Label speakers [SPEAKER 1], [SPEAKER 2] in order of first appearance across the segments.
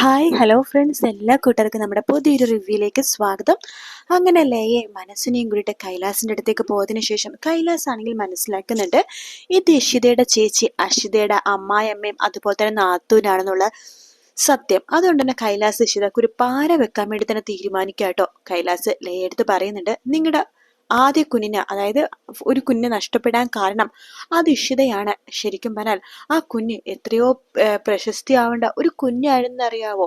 [SPEAKER 1] Hi hello friends എല്ലാ കൂട്ടുകാർക്കും നമ്മുടെ പുതിയൊരു റിവ്യൂയിലേക്ക് സ്വാഗതം. അങ്ങനെ ലയെ മനസ്സിനെയും കൂടിയിട്ട് കൈലാസിന്റെ അടുത്തേക്ക് പോയതിന് ശേഷം കൈലാസ് ആണെങ്കിൽ മനസ്സിലാക്കുന്നുണ്ട് ഇത് ഇഷിതയുടെ ചേച്ചി അഷിതയുടെ അമ്മായിയമ്മയും അതുപോലെ തന്നെ നാത്തൂനാണെന്നുള്ള സത്യം. അതുകൊണ്ട് തന്നെ കൈലാസ് ഇഷിതക്ക് ഒരു പാര വെക്കാൻ വേണ്ടി തന്നെ തീരുമാനിക്കുക കേട്ടോ കൈലാസ് ലയെടുത്ത് പറയുന്നുണ്ട് നിങ്ങളുടെ ആദ്യ കുഞ്ഞിന് അതായത് ഒരു കുഞ്ഞ് നഷ്ടപ്പെടാൻ കാരണം അത് ശരിക്കും പറഞ്ഞാൽ ആ കുഞ്ഞ് എത്രയോ പ്രശസ്തി പ്രശസ്തിയാവേണ്ട ഒരു കുഞ്ഞായിരുന്നറിയാവോ?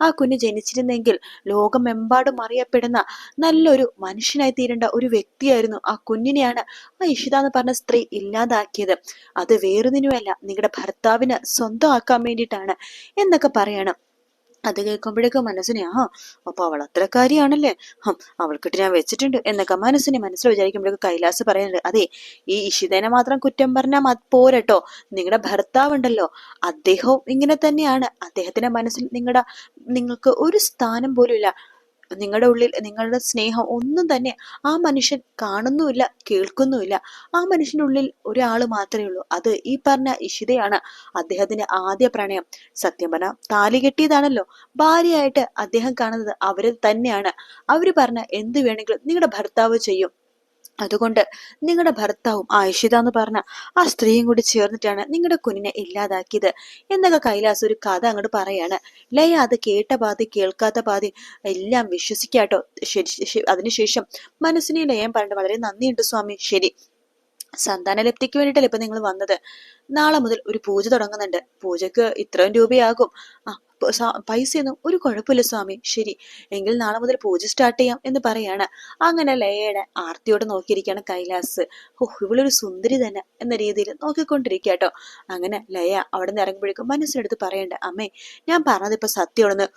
[SPEAKER 1] ആ കുഞ്ഞ് ജനിച്ചിരുന്നെങ്കിൽ ലോകമെമ്പാടും അറിയപ്പെടുന്ന നല്ലൊരു മനുഷ്യനായി തീരേണ്ട ഒരു വ്യക്തിയായിരുന്നു ആ കുഞ്ഞിനെയാണ് ആ ഇഷിത എന്ന് പറഞ്ഞ സ്ത്രീ ഇല്ലാതാക്കിയത്. അത് വേറൊന്നിനുമല്ല നിങ്ങളുടെ ഭർത്താവിന് സ്വന്തമാക്കാൻ വേണ്ടിയിട്ടാണ് എന്നൊക്കെ പറയണം. അത് കേൾക്കുമ്പോഴേക്കും മനസ്സിനെ ആ അപ്പൊ അവൾ അത്രക്കാരിയാണല്ലേ ഹം അവൾക്കിട്ട് ഞാൻ വെച്ചിട്ടുണ്ട് എന്നൊക്കെ മനസ്സിനെ മനസ്സിൽ വിചാരിക്കുമ്പോഴേക്കും കൈലാസ് പറയുന്നുണ്ട് അതെ ഈ ഇഷിതേനെ മാത്രം കുറ്റം പറഞ്ഞാൽ പോരട്ടോ. നിങ്ങളുടെ ഭർത്താവ് ഉണ്ടല്ലോ അദ്ദേഹവും ഇങ്ങനെ തന്നെയാണ്. അദ്ദേഹത്തിന്റെ മനസ്സിൽ നിങ്ങളുടെ നിങ്ങൾക്ക് ഒരു സ്ഥാനം പോലും ഇല്ല നിങ്ങളുടെ ഉള്ളിൽ നിങ്ങളുടെ സ്നേഹം ഒന്നും തന്നെ ആ മനുഷ്യൻ കാണുന്നുമില്ല കേൾക്കുന്നുമില്ല. ആ മനുഷ്യന്റെ ഉള്ളിൽ ഒരാൾ മാത്രമേ ഉള്ളൂ. അത് ഈ പറഞ്ഞ ഇഷിതയാണ്. അദ്ദേഹത്തിന്റെ ആദ്യ പ്രണയം. സത്യം പറഞ്ഞ താലി കെട്ടിയതാണല്ലോ. ഭാര്യയായിട്ട് അദ്ദേഹം കാണുന്നത് അവരിൽ തന്നെയാണ്. അവർ പറഞ്ഞ എന്ത് വേണമെങ്കിലും നിങ്ങളുടെ ഭർത്താവ് ചെയ്യും. അതുകൊണ്ട് നിങ്ങളുടെ ഭർത്താവും ആയിഷിത എന്ന് പറഞ്ഞ ആ സ്ത്രീയും കൂടി ചേർന്നിട്ടാണ് നിങ്ങളുടെ കുഞ്ഞിനെ ഇല്ലാതാക്കിയത്. എന്നൊക്കെ കൈലാസ് ഒരു കഥ അങ്ങോട്ട് പറയാണ്. ലയ അത് കേട്ട പാതി കേൾക്കാത്ത പാതി എല്ലാം വിശ്വസിക്കാട്ടോ. അതിനുശേഷം മനസ്സിനെ ലയം പറഞ്ഞിട്ട് വളരെ നന്ദിയുണ്ട് സ്വാമി. ശരി. സന്താനലബ്ധിക്ക് വേണ്ടിയിട്ടല്ലേ ഇപ്പൊ നിങ്ങൾ വന്നത്? നാളെ മുതൽ ഒരു പൂജ തുടങ്ങുന്നുണ്ട്. പൂജക്ക് ഇത്രയും രൂപയാകും. ആ പൈസയൊന്നും ഒരു കുഴപ്പമില്ല സ്വാമി. ശരി എങ്കിൽ നാളെ മുതൽ പൂജ സ്റ്റാർട്ട് ചെയ്യാം എന്ന് പറയാണ്. അങ്ങനെ ലയയുടെ ആർത്തിയോട് നോക്കിയിരിക്കുകയാണ് കൈലാസ്. ഓ ഇവളൊരു സുന്ദരി തന്നെ എന്ന രീതിയിൽ നോക്കിക്കൊണ്ടിരിക്കുക കേട്ടോ. അങ്ങനെ ലയ അവിടെ നിന്ന് ഇറങ്ങുമ്പോഴേക്കും മനസ്സിനെടുത്ത് പറയണ്ട അമ്മേ ഞാൻ പറഞ്ഞത് ഇപ്പൊ സത്യമാണെന്ന്.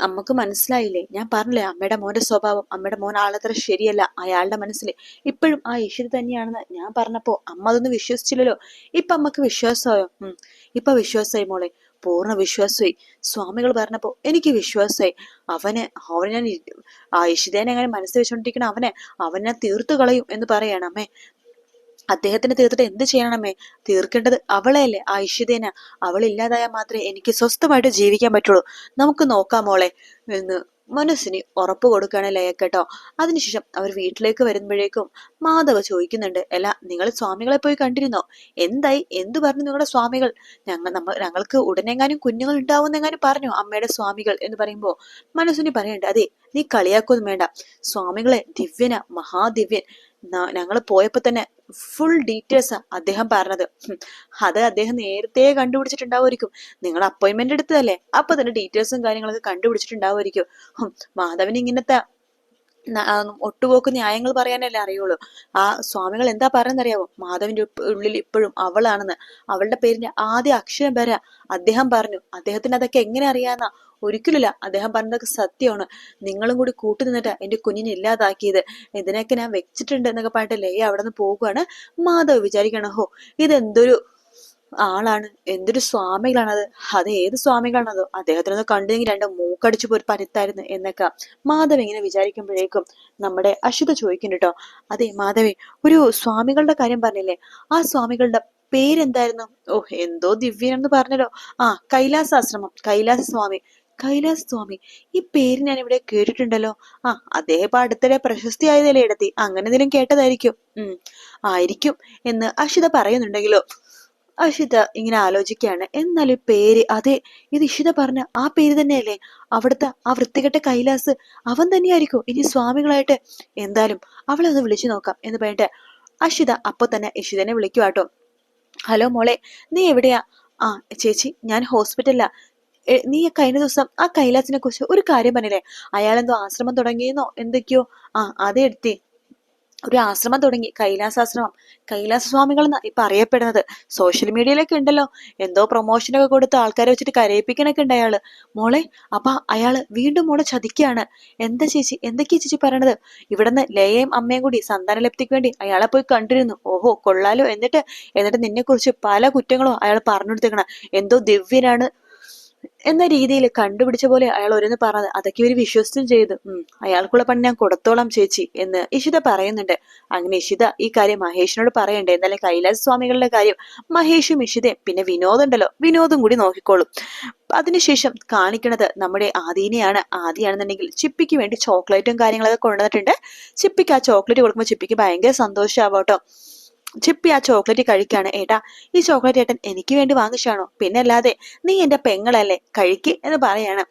[SPEAKER 1] അമ്മയ്ക്ക് മനസ്സിലായില്ലേ? ഞാൻ പറഞ്ഞില്ലേ അമ്മയുടെ മോന്റെ സ്വഭാവം അമ്മയുടെ മോൻ ആളത്ര ശരിയല്ല. അയാളുടെ മനസ്സിൽ ഇപ്പോഴും ആ ഈശ്വരി തന്നെയാണെന്ന് ഞാൻ പറഞ്ഞപ്പോ അമ്മ അതൊന്നും വിശ്വസിച്ചില്ലല്ലോ. ഇപ്പൊ അമ്മയ്ക്ക് വിശ്വാസമായോ? ഉം ഇപ്പൊ വിശ്വാസമായി മോളെ. പൂർണ വിശ്വാസമായി സ്വാമികൾ പറഞ്ഞപ്പോ എനിക്ക് വിശ്വാസമായി. അവന് അവനെ ഞാൻ ആ ഇഷിതേനെ അങ്ങനെ മനസ്സിൽ വെച്ചോണ്ടിരിക്കണം അവനെ അവനെ തീർത്തു കളയും എന്ന് പറയണം അമ്മേ. അദ്ദേഹത്തിന് തീർത്തിട്ട് എന്ത് ചെയ്യണമേ തീർക്കേണ്ടത് അവളെയല്ലേ? ആ ഇഷിതേന അവളില്ലാതായാൽ മാത്രമേ എനിക്ക് സ്വസ്ഥമായിട്ട് ജീവിക്കാൻ പറ്റുള്ളൂ. നമുക്ക് നോക്കാം മോളെ. എന്ന് മനസ്സിന് ഉറപ്പ് കൊടുക്കുകയാണ് ലയ കേട്ടോ? അതിനുശേഷം അവർ വീട്ടിലേക്ക് വരുമ്പോഴേക്കും മാധവ ചോദിക്കുന്നുണ്ട് അല്ല നിങ്ങൾ സ്വാമികളെ പോയി കണ്ടിരുന്നോ? എന്തായി? എന്തു പറഞ്ഞു നിങ്ങളുടെ സ്വാമികൾ? ഞങ്ങൾ നമ്മൾ ഞങ്ങൾക്ക് ഉടനെങ്ങാനും കുഞ്ഞുങ്ങൾ ഉണ്ടാവുന്നെങ്ങാനും പറഞ്ഞു അമ്മയുടെ സ്വാമികൾ എന്ന് പറയുമ്പോൾ മനസ്സിന് പറയണ്ട അതെ നീ കളിയാക്കൊന്നും വേണ്ട. സ്വാമികളെ ദിവ്യന മഹാദിവ്യൻ. ഞങ്ങൾ പോയപ്പോൾ തന്നെ ഫുൾ ഡീറ്റെയിൽസ് അദ്ദേഹം പറഞ്ഞത്. അത് അദ്ദേഹം നേരത്തെ കണ്ടുപിടിച്ചിട്ടുണ്ടാവുമായിരിക്കും. നിങ്ങൾ അപ്പോയിന്റ്മെന്റ് എടുത്തതല്ലേ? അപ്പൊ തന്നെ ഡീറ്റെയിൽസും കാര്യങ്ങളൊക്കെ കണ്ടുപിടിച്ചിട്ടുണ്ടാവുമായിരിക്കും. മാധവൻ ഇങ്ങനത്തെ ഒട്ടുപോക്ക് ന്യായങ്ങൾ പറയാനല്ലേ അറിയുള്ളൂ. ആ സ്വാമികൾ എന്താ പറയുന്നറിയാവോ? മാധവിന്റെ ഉള്ളിൽ ഇപ്പോഴും അവളാണെന്ന്. അവളുടെ പേരിന്റെ ആദ്യ അക്ഷരം വരാ അദ്ദേഹം പറഞ്ഞു. അദ്ദേഹത്തിന് അതൊക്കെ എങ്ങനെ അറിയാന്നാ? ഒരിക്കലില്ല അദ്ദേഹം പറഞ്ഞതൊക്കെ സത്യമാണ്. നിങ്ങളും കൂടി കൂട്ടു നിന്നിട്ട് എന്റെ കുഞ്ഞിനെ ഇല്ലാതാക്കിയത്. ഇതിനൊക്കെ ഞാൻ വെച്ചിട്ടുണ്ട് എന്നൊക്കെ പറഞ്ഞിട്ട് ലേ അവിടെ നിന്ന് പോകുകയാണ് മാധവ് വിചാരിക്കണം ഹോ ഇതെന്തൊരു ആളാണ്. എന്തൊരു സ്വാമികളാണത്. അത് ഏത് സ്വാമികളാണതോ? അദ്ദേഹത്തിനൊന്ന് കണ്ടെങ്കിൽ രണ്ട് മൂക്കടിച്ചു പോയി പരുത്തായിരുന്നു എന്നൊക്കെ മാധവ് ഇങ്ങനെ വിചാരിക്കുമ്പോഴേക്കും നമ്മുടെ അശ്വത ചോദിക്കുന്നു കേട്ടോ അതെ മാധവി ഒരു സ്വാമികളുടെ കാര്യം പറഞ്ഞില്ലേ? ആ സ്വാമികളുടെ പേരെന്തായിരുന്നു? ഓ എന്തോ ദിവ്യനെന്ന് പറഞ്ഞല്ലോ. ആ കൈലാസാശ്രമം. കൈലാസ സ്വാമി കൈലാസ സ്വാമി ഈ പേര് ഞാൻ ഇവിടെ കേട്ടിട്ടുണ്ടല്ലോ. ആ അദ്ദേഹം ഇപ്പൊ അടുത്തിടെ പ്രശസ്തിയായതല്ലേ ഇടത്തി. അങ്ങനെ എന്തെങ്കിലും കേട്ടതായിരിക്കും. ഉം ആയിരിക്കും എന്ന് അഷിത പറയുന്നുണ്ടെങ്കിലോ. അഷിത ഇങ്ങനെ ആലോചിക്കുകയാണ്. എന്നാൽ ഈ പേര് അതെ ഇത് ഇഷിത പറഞ്ഞ ആ പേര് തന്നെയല്ലേ. അവിടുത്തെ ആ വൃത്തികെട്ട കൈലാസ് അവൻ തന്നെയായിരിക്കും ഇനി സ്വാമികളായിട്ട്. എന്തായാലും അവളെ ഒന്ന് വിളിച്ചു നോക്കാം എന്ന് പറഞ്ഞിട്ട് അഷിത അപ്പൊ തന്നെ ഇഷിതനെ വിളിക്കുവാട്ടോ. ഹലോ മോളെ നീ എവിടെയാ? ആ ചേച്ചി ഞാൻ ഹോസ്പിറ്റലിലാ. നീ കഴിഞ്ഞ ദിവസം ആ കൈലാസിനെ കുറിച്ച് ഒരു കാര്യം പറഞ്ഞില്ലേ? അയാളെന്തോ ആശ്രമം തുടങ്ങിയെന്നോ? എന്തൊക്കെയോ? ആ അതെ എടുത്തി. ഒരു ആശ്രമം തുടങ്ങി. കൈലാസാശ്രമം കൈലാസ സ്വാമികൾ എന്നാണ് ഇപ്പൊ അറിയപ്പെടുന്നത്. സോഷ്യൽ മീഡിയയിലൊക്കെ ഉണ്ടല്ലോ. എന്തോ പ്രൊമോഷനൊക്കെ കൊടുത്ത് ആൾക്കാരെ വെച്ചിട്ട് കരയിപ്പിക്കണൊക്കെ ഉണ്ട് അയാൾ. മോളെ അപ്പൊ അയാൾ വീണ്ടും മോളെ ചതിക്കുകയാണ് എന്താ ചേച്ചി? എന്തൊക്കെയാ ചേച്ചി പറയണത്? ഇവിടുന്ന് ലയയും അമ്മയും കൂടി സന്താനലബ്ധിക്ക് വേണ്ടി അയാളെ പോയി കണ്ടിരുന്നു. ഓഹോ കൊള്ളാലോ. എന്നിട്ട് എന്നിട്ട് നിന്നെ കുറിച്ച് പല കുറ്റങ്ങളും അയാൾ പറഞ്ഞു കൊടുത്തേക്കണ എന്തോ ദിവ്യനാണ് എന്ന രീതിയിൽ കണ്ടുപിടിച്ച പോലെ അയാൾ ഒരെന്ന് പറഞ്ഞത് അതൊക്കെ ഇവർ വിശ്വസിച്ചും ചെയ്തു. അയാൾക്കുള്ള പണി ഞാൻ കൊടുത്തോളാം ചേച്ചി എന്ന് ഇഷിത പറയുന്നുണ്ട്. അങ്ങനെ ഇഷിത ഈ കാര്യം മഹേഷിനോട് പറയണ്ടേ? എന്നാലും കൈലാസ് സ്വാമികളുടെ കാര്യം മഹേഷും ഇഷിതയും പിന്നെ വിനോദ് ഉണ്ടല്ലോ. വിനോദും കൂടി നോക്കിക്കോളും. അതിനുശേഷം കാണിക്കുന്നത് നമ്മുടെ ആദീനെയാണ്. ആദിയാണെന്നുണ്ടെങ്കിൽ ചിപ്പിക്ക് വേണ്ടി ചോക്ലേറ്റും കാര്യങ്ങളൊക്കെ കൊണ്ടുവന്നിട്ടുണ്ട്. ചിപ്പിക്ക് ആ ചോക്ലേറ്റ് കൊടുക്കുമ്പോൾ ചിപ്പിക്ക് ഭയങ്കര സന്തോഷമാവട്ടോ ചിപ്പി ആ ചോക്ലേറ്റ് കഴിക്കാണ്. ഏട്ടാ ഈ ചോക്ലേറ്റ് ഏട്ടൻ എനിക്ക് വേണ്ടി വാങ്ങിച്ചാണോ പിന്നെ അല്ലാതെ നീ എന്റെ പെങ്ങളല്ലേ കഴിക്ക് എന്ന് പറയാണ്.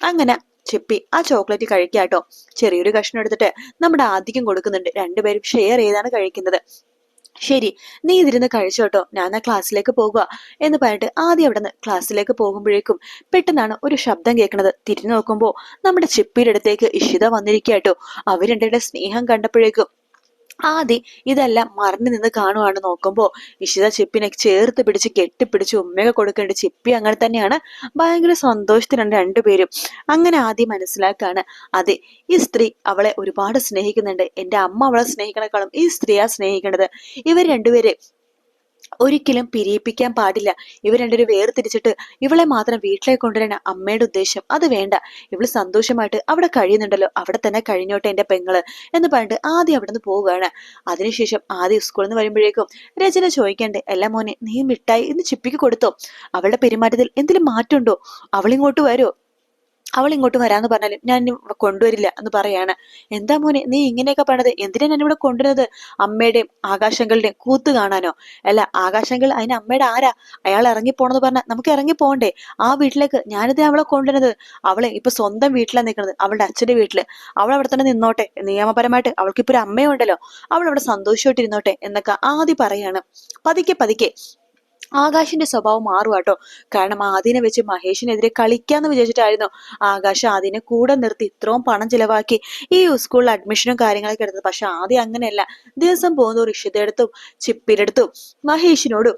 [SPEAKER 1] അങ്ങനെ ചിപ്പി ആ ചോക്ലേറ്റ് കഴിക്കാട്ടോ. ചെറിയൊരു കഷ്ണം എടുത്തിട്ട് നമ്മുടെ ആദ്യം കൊടുക്കുന്നുണ്ട്. രണ്ടുപേരും ഷെയർ ചെയ്താണ് കഴിക്കുന്നത്. ശരി നീ ഇതിരുന്ന് കഴിച്ചോട്ടോ. ഞാൻ ആ ക്ലാസ്സിലേക്ക് പോകുക എന്ന് പറഞ്ഞിട്ട് ആദ്യം അവിടെ നിന്ന് ക്ലാസ്സിലേക്ക് പോകുമ്പോഴേക്കും പെട്ടെന്നാണ് ഒരു ശബ്ദം കേൾക്കുന്നത്. തിരിഞ്ഞു നോക്കുമ്പോൾ നമ്മുടെ ചിപ്പിയുടെ അടുത്തേക്ക് ഇഷിത വന്നിരിക്കട്ടോ രണ്ടുപേരുടെ സ്നേഹം കണ്ടപ്പോഴേക്കും ആദി ഇതെല്ലാം മറിഞ്ഞു നിന്ന് കാണുവാണ് നോക്കുമ്പോൾ ഇഷിത ചിപ്പിനെ ചേർത്ത് പിടിച്ച് കെട്ടിപ്പിടിച്ച് ഉമ്മയൊക്കെ കൊടുക്കേണ്ട ചിപ്പി അങ്ങനെ തന്നെയാണ്. ഭയങ്കര സന്തോഷത്തിലാണ് രണ്ടുപേരും. അങ്ങനെ ആദ്യം മനസ്സിലാക്കാണ്. അതെ ഈ സ്ത്രീ അവളെ ഒരുപാട് സ്നേഹിക്കുന്നുണ്ട്. എന്റെ അമ്മ അവളെ സ്നേഹിക്കണേക്കാളും ഈ സ്ത്രീയാ സ്നേഹിക്കേണ്ടത് ഇവർ രണ്ടുപേരെ ഒരിക്കലും പിരിയിപ്പിക്കാൻ പാടില്ല. ഇവർ രണ്ടുപേരും വേർതിരിച്ചിട്ട് ഇവളെ മാത്രം വീട്ടിലേക്ക് കൊണ്ടുവരാൻ അമ്മയുടെ ഉദ്ദേശം. അത് വേണ്ട. ഇവൾ സന്തോഷമായിട്ട് അവിടെ കഴിയുന്നുണ്ടല്ലോ. അവിടെ തന്നെ കഴിഞ്ഞോട്ടെ എന്റെ പെങ്ങൾ എന്ന് പറഞ്ഞിട്ട് ആദ്യം അവിടെ നിന്ന് പോവുകയാണ്. അതിനുശേഷം ആദ്യം സ്കൂളിൽ നിന്ന് വരുമ്പോഴേക്കും രചന ചോദിക്കണ്ടേ എല്ലാ മോനെ നീ മിഠായി ഇന്ന് ചിപ്പിക്ക് കൊടുത്തോ? അവളുടെ പെരുമാറ്റത്തിൽ എന്തെങ്കിലും മാറ്റമുണ്ടോ? അവളിങ്ങോട്ട് വരുമോ അവൾ ഇങ്ങോട്ട് വരാന്ന് പറഞ്ഞാലും ഞാൻ കൊണ്ടുവരില്ല എന്ന് പറയാണ്. എന്താ മോനെ നീ ഇങ്ങനെയൊക്കെ പറഞ്ഞത് എന്തിനാ ഞാൻ ഇവിടെ കൊണ്ടുവരുന്നത്? അമ്മയുടെയും ആകാശങ്ങളുടെയും കൂത്ത് കാണാനോ? അല്ല ആകാശങ്ങൾ അതിന് അമ്മയുടെ ആരാ? അയാൾ ഇറങ്ങി ഇറങ്ങിപ്പോണെന്ന് പറഞ്ഞാൽ നമുക്ക് ഇറങ്ങി പോകണ്ടേ ആ വീട്ടിലേക്ക് ഞാനിത് അവളെ കൊണ്ടുവരുന്നത്. അവളെ ഇപ്പൊ സ്വന്തം വീട്ടിലാണ് നിൽക്കുന്നത് അവളുടെ അച്ഛന്റെ വീട്ടിൽ. അവൾ അവിടെ തന്നെ നിന്നോട്ടെ. നിയമപരമായിട്ട് അവൾക്ക് ഇപ്പൊ ഒരു അമ്മയുണ്ടല്ലോ. അവൾ അവിടെ സന്തോഷമായിട്ട് ഇരുന്നോട്ടെ എന്നൊക്കെ ആദ്യം പറയാണ്. പതുക്കെ പതുക്കെ ആകാശിന്റെ സ്വഭാവം മാറുക കേട്ടോ കാരണം ആദിനെ വെച്ച് മഹേഷിനെതിരെ കളിക്കാന്ന് വിചാരിച്ചിട്ടായിരുന്നു. ആകാശ് ആദിനെ കൂടെ നിർത്തി ഇത്രയും പണം ചിലവാക്കി. ഈ സ്കൂളിൽ അഡ്മിഷനും കാര്യങ്ങളൊക്കെ എടുത്തത്. പക്ഷെ ആദ്യം അങ്ങനെയല്ല. ദിവസം പോകുന്ന ഋഷിതെടുത്തും ചിപ്പിരെടുത്തും മഹേഷിനോടും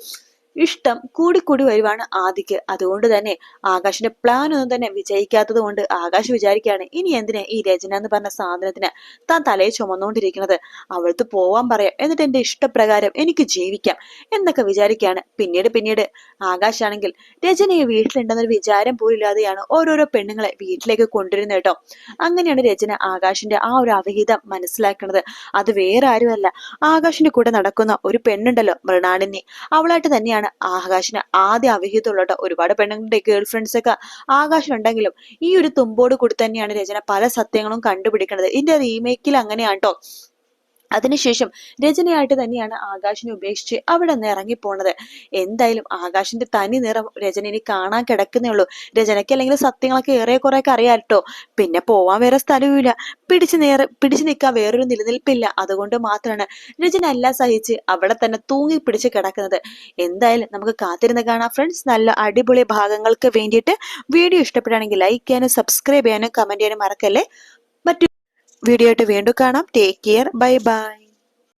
[SPEAKER 1] ഇഷ്ടം കൂടിക്കൂടി വരുവാണ് ആദിക്ക്. അതുകൊണ്ട് തന്നെ ആകാശിന്റെ പ്ലാൻ ഒന്നും തന്നെ വിജയിക്കാത്തത് കൊണ്ട് ആകാശ് വിചാരിക്കുകയാണ് ഇനി എന്തിനാ ഈ രചന എന്ന് പറഞ്ഞ സാധനത്തിന് താൻ തലയെ ചുമന്നുകൊണ്ടിരിക്കുന്നത്? അവൾക്ക് പോവാൻ പറയാം. എന്നിട്ട് എന്റെ ഇഷ്ടപ്രകാരം എനിക്ക് ജീവിക്കാം എന്നൊക്കെ വിചാരിക്കുകയാണ്. പിന്നീട് പിന്നീട് ആകാശാണെങ്കിൽ രചനയെ വീട്ടിലുണ്ടെന്നൊരു വിചാരം പോലില്ലാതെയാണ് ഓരോരോ പെണ്ണുങ്ങളെ വീട്ടിലേക്ക് കൊണ്ടുവരുന്നത് കേട്ടോ. അങ്ങനെയാണ് രചന ആകാശിന്റെ ആ ഒരു അവിഹിതം മനസ്സിലാക്കുന്നത്. അത് വേറെ ആരുമല്ല. ആകാശിന്റെ കൂടെ നടക്കുന്ന ഒരു പെണ്ണുണ്ടല്ലോ മൃണാളിനി. അവളായിട്ട് തന്നെയാണ് ആകാശിന് ആദ്യ അവിഹിതമുള്ള ഒരുപാട് പെണ്ണുങ്ങളുടെ ഗേൾ ഫ്രണ്ട്സ് ഒക്കെ ആകാശമുണ്ടെങ്കിലും ഈ ഒരു തുമ്പോട് കൂടി തന്നെയാണ് രചന പല സത്യങ്ങളും കണ്ടുപിടിക്കുന്നത്. ഇതിന്റെ റീമേക്കിൽ അങ്ങനെയാണ് കേട്ടോ അതിനുശേഷം രചനയായിട്ട് തന്നെയാണ് ആകാശിനെ ഉപേക്ഷിച്ച് അവിടെ നിന്ന് ഇറങ്ങിപ്പോണത്. എന്തായാലും ആകാശിന്റെ തനി നിറം രചന ഇനി കാണാൻ കിടക്കുന്നേ ഉള്ളൂ. രചനയ്ക്ക് അല്ലെങ്കിൽ സത്യങ്ങളൊക്കെ ഏറെ കുറെ ഒക്കെ അറിയാം കേട്ടോ. പിന്നെ പോവാൻ വേറെ സ്ഥലവുമില്ല. പിടിച്ചു നേരെ പിടിച്ചു നിൽക്കാൻ വേറൊരു നിലനിൽപ്പില്ല. അതുകൊണ്ട് മാത്രമാണ് രചന എല്ലാം സഹിച്ച് അവിടെ തന്നെ തൂങ്ങി പിടിച്ച് കിടക്കുന്നത്. എന്തായാലും നമുക്ക് കാത്തിരുന്ന് കാണാം ഫ്രണ്ട്സ്. നല്ല അടിപൊളി ഭാഗങ്ങൾക്ക് വേണ്ടിയിട്ട് വീഡിയോ ഇഷ്ടപ്പെടുകയാണെങ്കിൽ ലൈക്ക് ചെയ്യാനും സബ്സ്ക്രൈബ് ചെയ്യാനും കമന്റ് ചെയ്യാനും മറക്കല്ലേ? വീഡിയോ ആയിട്ട് വീണ്ടും കാണാം. Take care bye bye